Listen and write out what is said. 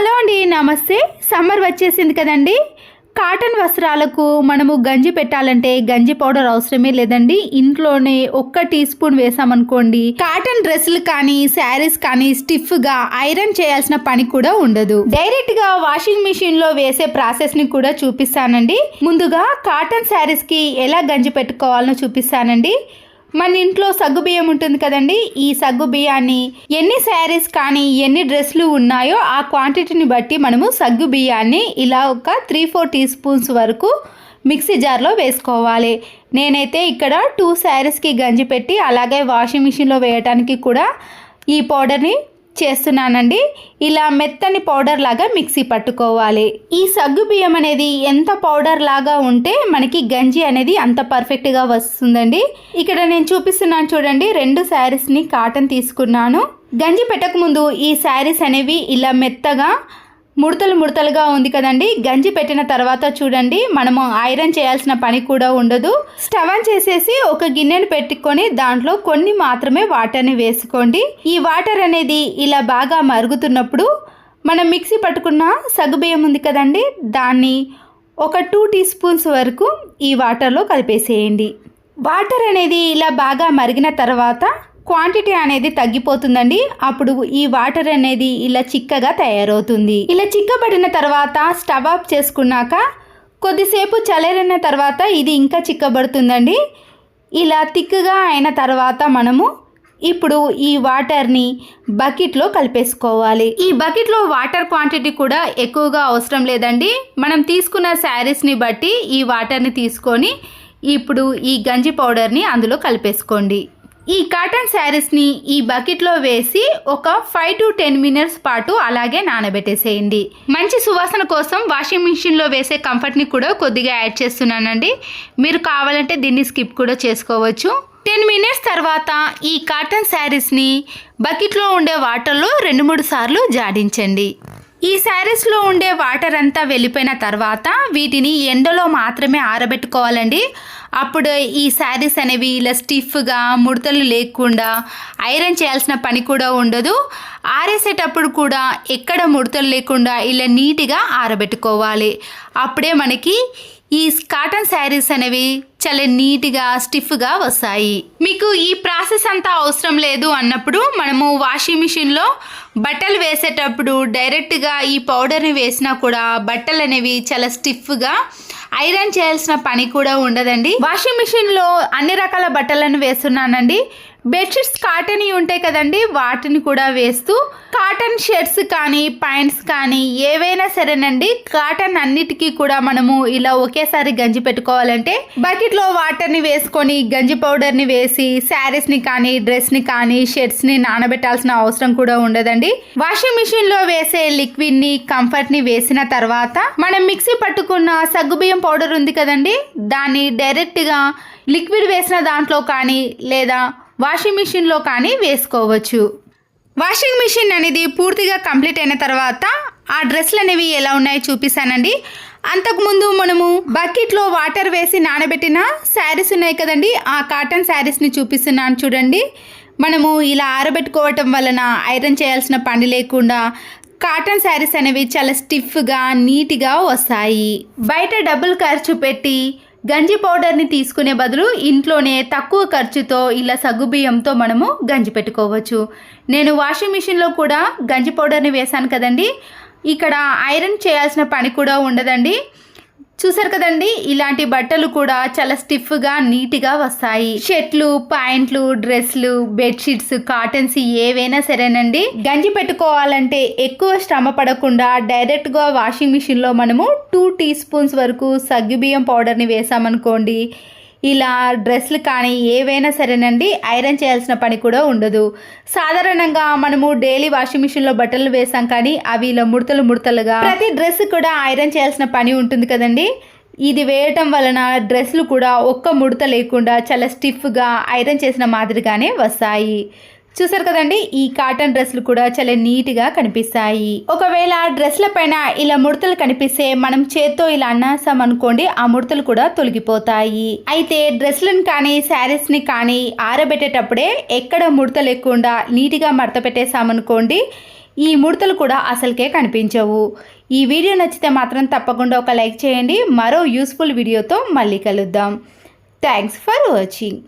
Hello అండి నమస్తే. Summer వచ్చేసింది కదండి. కాటన్ వస్త్రాలకు మనము గంజి పెట్టాలంటే గంజి పౌడర్ అవసరమే లేదండి. ఇంట్లోనే ఒక్క టీ స్పూన్ వేసామనుకోండి కాటన్ డ్రెస్సులు కానీ శారీస్ కానీ స్టిఫ్గా ఐరన్ చేయాల్సిన పని కూడా ఉండదు. డైరెక్ట్గా వాషింగ్ మిషన్లో వేసే ప్రాసెస్ని కూడా చూపిస్తానండి. ముందుగా కాటన్ శారీస్కి ఎలా గంజి పెట్టుకోవాలో చూపిస్తానండి. మన ఇంట్లో సగ్గు బియ్యం ఉంటుంది కదండి ఈ సగ్గు బియ్యాన్ని ఎన్ని శారీస్ కానీ ఎన్ని డ్రెస్లు ఉన్నాయో ఆ క్వాంటిటీని బట్టి మనము సగ్గు బియ్యాన్ని ఇలా ఒక త్రీ ఫోర్ టీ స్పూన్స్ వరకు మిక్సీ జార్లో వేసుకోవాలి. నేనైతే ఇక్కడ టూ శారీస్కి గంజి పెట్టి అలాగే వాషింగ్ మిషన్లో వేయడానికి కూడా ఈ పౌడర్ని చేస్తున్నానండి. ఇలా మెత్తని పౌడర్ లాగా మిక్సీ పట్టుకోవాలి. ఈ సగ్గు బియ్యం అనేది ఎంత పౌడర్ లాగా ఉంటే మనకి గంజి అనేది అంత పర్ఫెక్ట్గా వస్తుందండి. ఇక్కడ నేను చూపిస్తున్నాను చూడండి రెండు శారీస్ని కాటన్ తీసుకున్నాను. గంజి పెట్టకముందు ఈ శారీస్ అనేవి ఇలా మెత్తగా ముడతలు ముడతలుగా ఉంది కదండి. గంజి పెట్టిన తర్వాత చూడండి మనము ఐరన్ చేయాల్సిన పని కూడా ఉండదు. స్టవ్ ఆన్ చేసేసి ఒక గిన్నెను పెట్టుకొని దాంట్లో కొన్ని మాత్రమే వాటర్ని వేసుకోండి. ఈ వాటర్ అనేది ఇలా బాగా మరుగుతున్నప్పుడు మనం మిక్సీ పట్టుకున్న సగ్గుబియ్యం ఉంది కదండి దాన్ని ఒక టూ టీ స్పూన్స్ వరకు ఈ వాటర్లో కలిపేసేయండి. వాటర్ అనేది ఇలా బాగా మరిగిన తర్వాత క్వాంటిటీ అనేది తగ్గిపోతుందండి. అప్పుడు ఈ వాటర్ అనేది ఇలా చిక్కగా తయారవుతుంది. ఇలా చిక్కబడిన తర్వాత స్టవ్ ఆఫ్ చేసుకున్నాక కొద్దిసేపు చల్లారిన తర్వాత ఇది ఇంకా చిక్కబడుతుందండి. ఇలా తిక్కుగా అయిన తర్వాత మనము ఇప్పుడు ఈ వాటర్ని బకెట్లో కలిపేసుకోవాలి. ఈ బకెట్లో వాటర్ క్వాంటిటీ కూడా ఎక్కువగా అవసరం లేదండి. మనం తీసుకున్న శారీస్ని బట్టి ఈ వాటర్ని తీసుకొని ఇప్పుడు ఈ గంజి పౌడర్ని అందులో కలిపేసుకోండి. ఈ కాటన్ శారీస్ని ఈ బకెట్లో వేసి ఒక ఫైవ్ టు టెన్ మినిట్స్ పాటు అలాగే నానబెట్టేసేయండి. మంచి సువాసన కోసం వాషింగ్ మిషన్లో వేసే కంఫర్ట్ని కూడా కొద్దిగా యాడ్ చేస్తున్నానండి. మీరు కావాలంటే దీన్ని స్కిప్ కూడా చేసుకోవచ్చు. టెన్ మినిట్స్ తర్వాత ఈ కాటన్ శారీస్ని బకెట్లో ఉండే వాటర్లో రెండు మూడు సార్లు జాడించండి. ఈ శారీస్లో ఉండే వాటర్ అంతా వెళ్ళిపోయిన తర్వాత వీటిని ఎండలో మాత్రమే ఆరబెట్టుకోవాలండి. అప్పుడు ఈ శారీస్ అనేవి ఇలా స్టిఫ్గా ముడతలు లేకుండా ఐరన్ చేయాల్సిన పని కూడా ఉండదు. ఆరేసేటప్పుడు కూడా ఎక్కడ ముడతలు లేకుండా ఇలా నీట్గా ఆరబెట్టుకోవాలి. అప్పుడే మనకి ఈ కాటన్ శారీస్ అనేవి చాలా నీట్గా స్టిఫ్గా వస్తాయి. మీకు ఈ ప్రాసెస్ అంతా అవసరం లేదు అన్నప్పుడు మనము వాషింగ్ మిషన్లో బట్టలు వేసేటప్పుడు డైరెక్ట్గా ఈ పౌడర్ని వేసినా కూడా బట్టలు అనేవి చాలా స్టిఫ్గా ఐరన్ చేయాల్సిన పని కూడా ఉండదండి. వాషింగ్ మిషన్లో అన్ని రకాల బట్టలను వేస్తున్నానండి. బెడ్షీట్స్ కాటన్ ఉంటాయి కదండి వాటిని కూడా వేస్తూ కాటన్ షర్ట్స్ కానీ ప్యాంట్స్ కానీ ఏవైనా సరేనండి కాటన్ అన్నిటికీ కూడా మనము ఇలా ఒకేసారి గంజి పెట్టుకోవాలంటే బకెట్లో వాటర్ని వేసుకొని గంజి పౌడర్ని వేసి శారీస్ని కానీ డ్రెస్ని కానీ షర్ట్స్ని నానబెట్టాల్సిన అవసరం కూడా ఉండదండి. వాషింగ్ మిషన్లో వేసే లిక్విడ్ని కంఫర్ట్ని వేసిన తర్వాత మనం మిక్సీ పట్టుకున్న సగ్గుబియ్యం పౌడర్ ఉంది కదండి దాన్ని డైరెక్ట్గా లిక్విడ్ వేసిన దాంట్లో కానీ లేదా వాషింగ్ మిషన్లో కానీ వేసుకోవచ్చు. వాషింగ్ మిషన్ అనేది పూర్తిగా కంప్లీట్ అయిన తర్వాత ఆ డ్రెస్లు అనేవి ఎలా ఉన్నాయో చూపిస్తానండి. అంతకుముందు మనము బకెట్లో వాటర్ వేసి నానబెట్టిన శారీస్ ఉన్నాయి కదండి. ఆ కాటన్ శారీస్ని చూపిస్తున్నాను చూడండి. మనము ఇలా ఆరబెట్టుకోవటం వలన ఐరన్ చేయాల్సిన పని లేకుండా కాటన్ శారీస్ అనేవి చాలా స్టిఫ్గా నీట్గా వస్తాయి. బయట డబ్బులు ఖర్చు పెట్టి గంజి పౌడర్ని తీసుకునే బదులు ఇంట్లోనే తక్కువ ఖర్చుతో ఇలా సగ్గుబియ్యంతో మనము గంజి పెట్టుకోవచ్చు. నేను వాషింగ్ మిషన్లో కూడా గంజి పౌడర్ని వేశాను కదండి. ఇక్కడ ఐరన్ చేయాల్సిన పని కూడా ఉండదండి. చూసారు కదండి ఇలాంటి బట్టలు కూడా చాలా స్టిఫ్గా నీట్గా వస్తాయి. షర్ట్లు ప్యాంట్లు డ్రెస్లు బెడ్షీట్స్ కాటన్స్ ఏవైనా సరేనండి. గంజి పెట్టుకోవాలంటే ఎక్కువ శ్రమ పడకుండా డైరెక్ట్గా వాషింగ్ మిషన్లో మనము టూ టీ స్పూన్స్ వరకు సగ్గుబియ్యం పౌడర్ని వేసామనుకోండి ఇలా డ్రెస్లు కానీ ఏవైనా సరేనండి ఐరన్ చేయాల్సిన పని కూడా ఉండదు. సాధారణంగా మనము డైలీ వాషింగ్ మిషన్లో బట్టలు వేసాం కానీ అవి ఇలా ముడతలు ముడతలుగా ప్రతి డ్రెస్ కూడా ఐరన్ చేయాల్సిన పని ఉంటుంది కదండి. ఇది వేయటం వలన డ్రెస్లు కూడా ఒక్క ముడత లేకుండా చాలా స్టిఫ్గా ఐరన్ చేసిన మాదిరిగానే వస్తాయి. చూసారు కదండి ఈ కాటన్ డ్రెస్లు కూడా చాలా నీట్గా కనిపిస్తాయి. ఒకవేళ డ్రెస్ల పైన ఇలా ముడతలు కనిపిస్తే మనం చేత్తో ఇలా అన్నాసాం అనుకోండి ఆ ముడతలు కూడా తొలగిపోతాయి. అయితే డ్రెస్లను కానీ శారీస్ని కానీ ఆరబెట్టేటప్పుడే ఎక్కడ ముడత లేకుండా నీట్గా మడత పెట్టేసామనుకోండి ఈ ముడతలు కూడా అసలుకే కనిపించవు. ఈ వీడియో నచ్చితే మాత్రం తప్పకుండా ఒక లైక్ చేయండి. మరో యూస్ఫుల్ వీడియోతో మళ్ళీ కలుద్దాం. Thanks for watching.